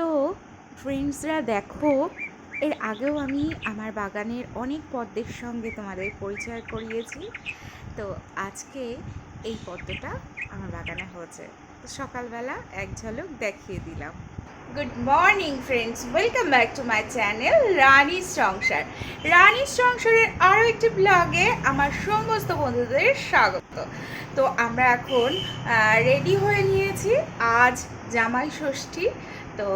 তো ফ্রেন্ডসরা দেখো, এর আগেও আমি আমার বাগানের অনেক পদ্মের সঙ্গে তোমাদের পরিচয় করিয়েছি। তো আজকে এই পদ্মটা আমার বাগানে হয়েছে। তো সকালবেলা এক ঝলক দেখিয়ে দিলাম। Good morning friends welcome back to my channel রানীর সংসার রানীর সংসারের আরও একটি ব্লগে আমার সমস্ত বন্ধুদের স্বাগত। তো আমরা এখন রেডি হয়ে নিয়েছি আজ জামাই ষষ্ঠী। তো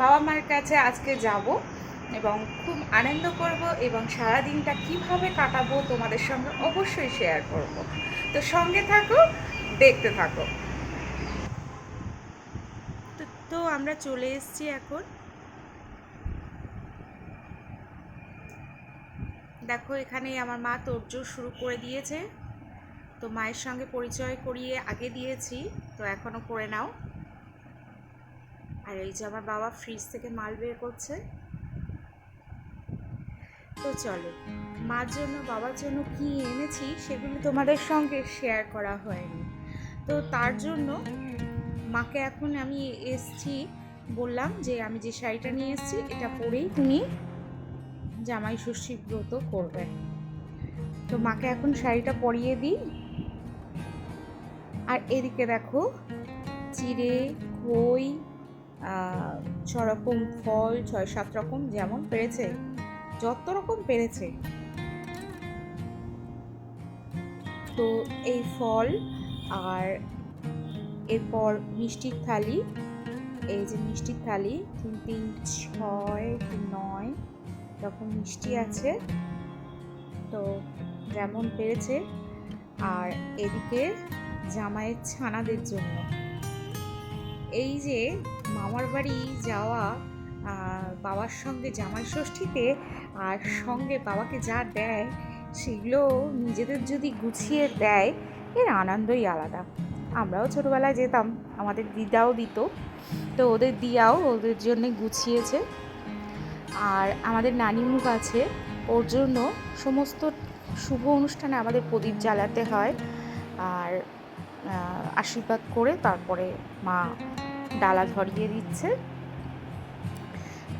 বাবা মার কাছে আজকে যাব এবং খুব আনন্দ করব এবং সারা দিনটা কীভাবে কাটাবো তোমাদের সঙ্গে অবশ্যই শেয়ার করব। তো সঙ্গে থাকো, দেখতে থাকো। তো আমরা চলে এসেছি এখন। দেখো এখানে আমার মা তোড়জোড় শুরু করে দিয়েছে। তো মায়ের সঙ্গে পরিচয় করিয়ে আগে দিয়েছি। তো এখনও করে নাও। আর এই যে আমার বাবা ফ্রিজ থেকে মাল বের করছে। তো চলো, মার জন্য, বাবার জন্য কি এনেছি সেগুলো তোমাদের সঙ্গে শেয়ার করা হয়নি। তো তার জন্য মাকে এখন আমি এসছি, বললাম যে আমি যে শাড়িটা নিয়ে এসেছি, এটা পরেই তুমি জামাই ষষ্ঠী ব্রত করবে। তো মাকে এখন শাড়িটা পরিয়ে দিই। আর এদিকে দেখো, চিড়ে খই ছ রকম ফল, ছয় সাত রকম যেমন পেরেছে, যত রকম পেরেছে। তো এই ফল আর এরপর মিষ্টির থালি, এই যে মিষ্টির থালি, তিন তিন, ছয়, তিন, নয় রকম মিষ্টি আছে, তো যেমন পেরেছে। আর এদিকে জামাইয়ের ছানাদের জন্য। এই যে মামার বাড়ি যাওয়া বাবার সঙ্গে জামাই ষষ্ঠীতে আর সঙ্গে বাবাকে যা দেয় সেগুলো নিজেদের যদি গুছিয়ে দেয়, এর আনন্দই আলাদা। আমরাও ছোটোবেলায় যেতাম, আমাদের দিদাও দিত। তো ওদের দিয়াও ওদের জন্য গুছিয়েছে। আর আমাদের নানিমুখ আছে, ওর জন্য সমস্ত শুভ অনুষ্ঠানে আমাদের প্রদীপ জ্বালাতে হয়। আর আশীর্বাদ করে তারপরে মা ডালা ধরিয়ে দিচ্ছে।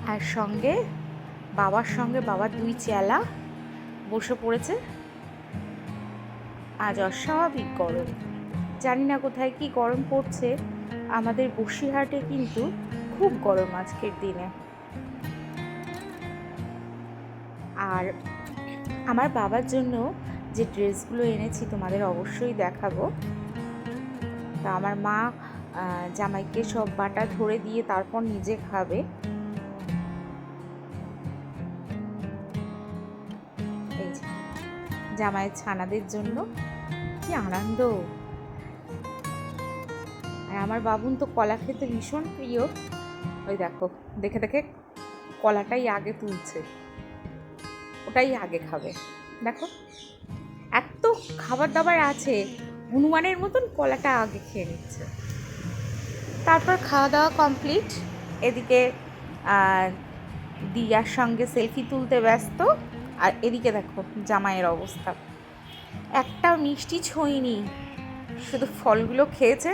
আর সঙ্গে বাবার সঙ্গে বাবার দুই চেলা বসে পড়েছে। আজ অস্বাভাবিক গরম। জানি না কোথায় কি গরম পড়ছে। আমাদের বসিরহাটে কিন্তু খুব গরম আজকের দিনে। আর আমার বাবার জন্য যে ড্রেসগুলো এনেছি তোমাদের অবশ্যই দেখাবো। তা আমার মা জামাইকে সব বাটা ধরে দিয়ে তারপর নিজে খাবে। এই জামাইয়ের ছানাদের জন্য কি আনন্দ। আর আমার বাবুন তো কলা খেতে ভীষণ প্রিয়। ওই দেখো, দেখে দেখে কলাটাই আগে তুলছে। ওটাই আগে খাবে। দেখো, এত খাবার দাবার আছে, হনুমানের মতন কলাটা আগে খেয়ে নিচ্ছে। তারপর খাওয়া দাওয়া কমপ্লিট এদিকে দিয়ার সঙ্গে সেলফি তুলতে ব্যস্ত। আর এদিকে দেখো, জামাইয়ের অবস্থা। একটা মিষ্টি ছইনি শুধু ফলগুলো খেয়েছে।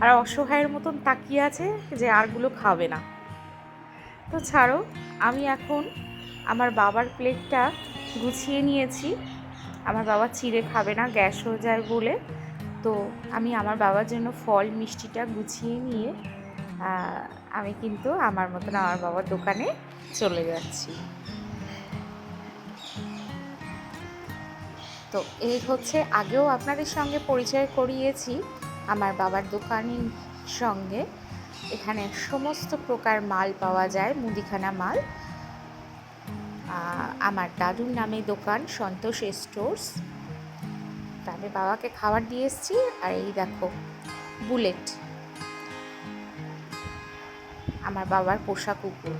আর অসহায়ের মতন তাকিয়ে আছে যে আরগুলো খাবে না। তো ছাড়ো, আমি এখন আমার বাবার প্লেটটা গুছিয়ে নিয়েছি। আমার বাবা চিড়ে খাবে না, গ্যাস হয়ে যায় বলে। তো আমি আমার বাবার জন্য ফল, মিষ্টিটা গুছিয়ে নিয়ে আমি কিন্তু আমার মতন আমার বাবার দোকানে চলে যাচ্ছি। তো এই হচ্ছে, আগেও আপনাদের সঙ্গে পরিচয় করিয়েছি, আমার বাবার দোকানের সঙ্গে। এখানে সমস্ত প্রকার মাল পাওয়া যায়, মুদিখানা মাল। আমার দাদুর নামে দোকান, সন্তোষ স্টোর্স। তা আমি বাবাকে খাবার দিয়ে এসেছি, আর এই দেখো, বুলেট। আমার বাবার পোষা কুকুর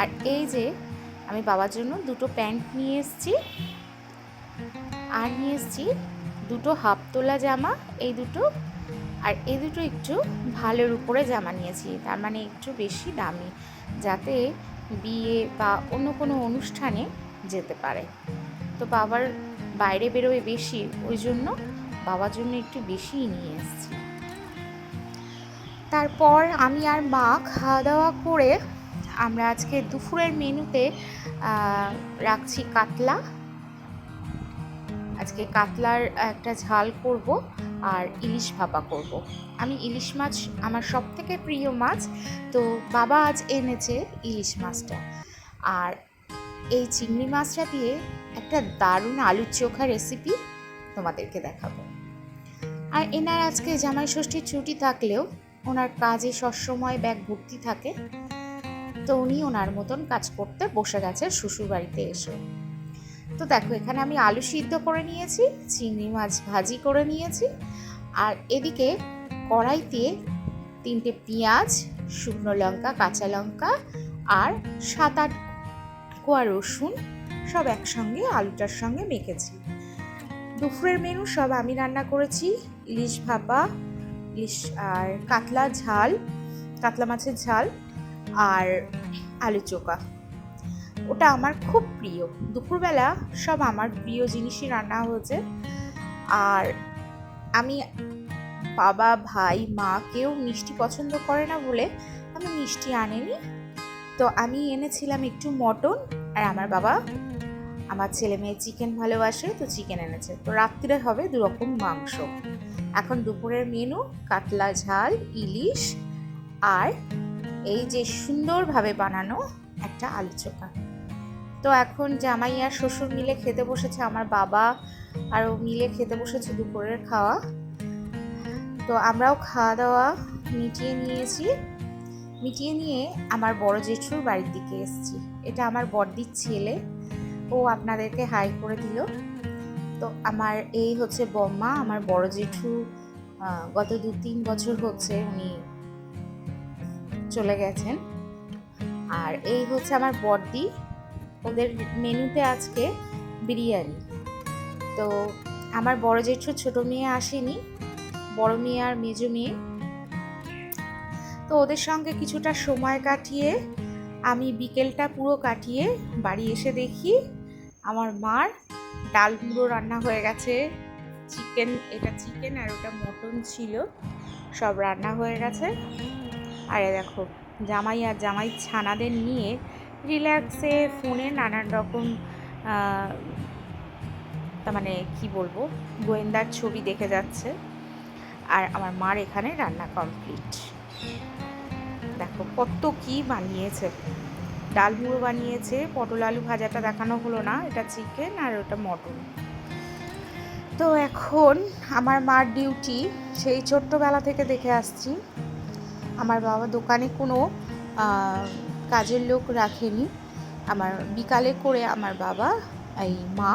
আর এই যে, আমি বাবার জন্য দুটো প্যান্ট নিয়ে এসেছি, আর নিয়ে এসেছি দুটো হাফ তোলা জামা, এই দুটো, আর এই দুটো একটু ভালোর উপরে জামা নিয়েছি, তার মানে একটু বেশি দামি, যাতে বিয়ে বা অন্য কোনো অনুষ্ঠানে যেতে পারে। তো বাবার বাইরে বেরোয় বেশি, ওই জন্য বাবার জন্য একটু বেশিই নিয়ে এসেছি। তারপর আমি আর মা খাওয়া দাওয়া করে আমরা আজকে দুপুরের মেনুতে রাখছি কাতলা। আজকে কাতলার একটা ঝাল করব আর ইলিশ ভাপা করব। আমি ইলিশ মাছ আমার সব থেকে প্রিয় মাছ, তো বাবা আজ এনেছে ইলিশ মাছটা। আর এই চিংড়ি মাছটা দিয়ে একটা দারুণ আলুর চোখা রেসিপি তোমাদেরকে দেখাবো। আর এনার আজকে জামাই ষষ্ঠীর ছুটি থাকলেও ওনার কাজে সবসময় ব্যাগ ভর্তি থাকে। তো উনি ওনার মতন কাজ করতে বসে গেছে শ্বশুর বাড়িতে এসে। তো দেখো, এখানে আমি আলু সিদ্ধ করে নিয়েছি, চিংড়ি মাছ ভাজি করে নিয়েছি। আর এদিকে কড়াইতে তিনটে পেঁয়াজ, শুকনো লঙ্কা, কাঁচা লঙ্কা আর সাত আট কোয়া রসুন সব একসঙ্গে, আলুটার সঙ্গে মেখেছি। দুপুরের মেনু সব আমি রান্না করেছি, ইলিশ ভাপা, ইলিশ আর কাতলা ঝাল, কাতলা মাছের ঝাল আর আলু চোখা। ওটা আমার খুব প্রিয়। দুপুরবেলা সব আমার প্রিয় জিনিসই রান্না হয়েছে। আর আমি বাবা, ভাই, মা কেউ মিষ্টি পছন্দ করে না বলে আমি মিষ্টি আনেনি। তো আমি এনেছিলাম একটু মটন আর আমার বাবা, আমার ছেলে মেয়ে চিকেন ভালোবাসে তো চিকেন এনেছে। তো রাত্রিরে হবে দু রকম মাংস। এখন দুপুরের মেনু কাতলা ঝাল, ইলিশ আর এই যে সুন্দরভাবে বানানো একটা আলু চোখা। তো এখন জামাই আর শ্বশুর মিলে খেতে বসেছে, আমার বাবা আরও মিলে খেতে বসেছে দুপুরের খাওয়া। তো আমরাও খাওয়া দাওয়া মিটিয়ে নিয়েছি। মিটিয়ে নিয়ে আমার বড় জেঠুর বাড়ির দিকে এসেছি। এটা আমার বড়দির ছেলে। ও আপনাদেরকে হাই করে দিল। তো আমার এই হচ্ছে বম্মা, আমার বড় জেঠু গত দু তিন বছর হচ্ছে উনি চলে গেছেন। আর এই হচ্ছে আমার বড়দি। ওদের মেনুতে আজকে বিরিয়ানি। তো আমার বড় জেঠু ছোটো মেয়ে আসেনি। বড় মেয়ে আর মেজো মেয়ে। তো ওদের সঙ্গে কিছুটা সময় কাটিয়ে আমি বিকেলটা পুরো কাটিয়ে বাড়ি এসে দেখি আমার মার ডাল মুড়ো রান্না হয়ে গেছে। চিকেন, এটা চিকেন আর ওটা মটন ছিল। সব রান্না হয়ে গেছে। আর দেখো, জামাই আর জামাই ছানাদের নিয়ে রিল্যাক্সে ফোনে নানান রকম মানে কি বলব, গোয়েন্দার ছবি দেখে যাচ্ছে। আর আমার মার এখানে রান্না কমপ্লিট। দেখো, কত কি বানিয়েছে। ডাল মুড়ো বানিয়েছে, পটল আলু ভাজাটা দেখানো হলো না, এটা চিকেন আর ওটা মটন। তো এখন আমার মার ডিউটি সেই ছোট্টবেলা থেকে দেখে আসছি। আমার বাবা দোকানে কোনো কাজের লোক রাখেনি। আমার বিকালে করে আমার বাবা, এই মা,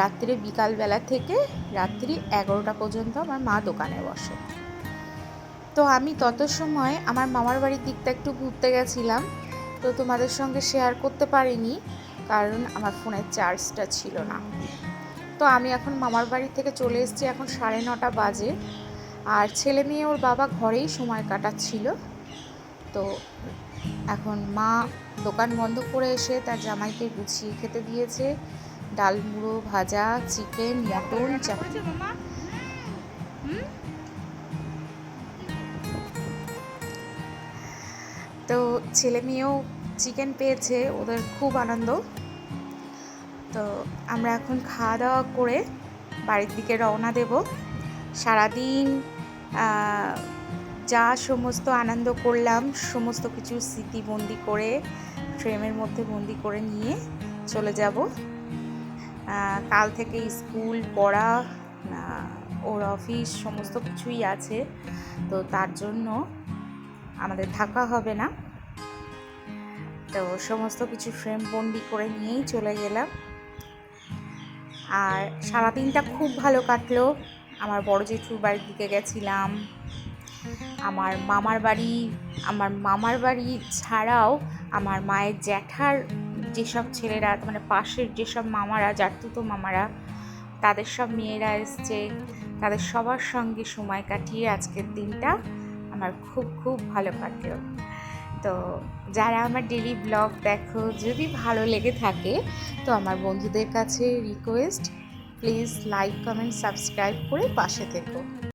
রাত্রে বিকালবেলা থেকে রাত্রি এগারোটা পর্যন্ত আমার মা দোকানে বসে। তো আমি তত সময় আমার মামার বাড়ির দিকটা একটু ঘুরতে গেছিলাম তো তোমাদের সঙ্গে শেয়ার করতে পারিনি কারণ আমার ফোনের চার্জটা ছিল না। তো আমি এখন মামার বাড়ি থেকে চলে এসেছি এখন সাড়ে নটা বাজে আর ছেলে মেয়ে ওর বাবা ঘরেই সময় কাটাচ্ছিল। তো এখন মা দোকান বন্ধ করে এসে তার জামাইকে গুছিয়ে খেতে দিয়েছে ডাল মুড়ো ভাজা চিকেন মটন চাটনি। তো ছেলে মেয়েও চিকেন পেয়েছে, ওদের খুব আনন্দ। তো আমরা এখন খাওয়া দাওয়া করে বাড়ির দিকে রওনা দেব। সারাদিন যা সমস্ত আনন্দ করলাম, সমস্ত কিছু স্মৃতি বন্দি করে, ফ্রেমের মধ্যে বন্দি করে নিয়ে চলে যাব। কাল থেকে স্কুল, পড়া ওর অফিস, সমস্ত কিছুই আছে। তো তার জন্য আমাদের থাকা হবে না। তো সমস্ত কিছু ফ্রেম বন্দি করে নিয়েই চলে গেলাম। আর সারাদিনটা খুব ভালো কাটলো। আমার বড় জেঠুর বাড়ির দিকে গেছিলাম। আমার মামার বাড়ি, আমার মামার বাড়ি ছাড়াও আমার মায়ের জ্যাঠার যেসব ছেলেরা মানে পাশের যেসব মামারা জাতুতো মামারা, তাদের সব মেয়েরা এসছে। তাদের সবার সঙ্গে সময় কাটিয়ে আজকের দিনটা আমার খুব খুব ভালো কাটলো তো যারা আমার ডেলি ব্লগ দেখো, যদি ভালো লেগে থাকে, তো আমার বন্ধুদের কাছে request please like comment subscribe করে পাশে থেকো।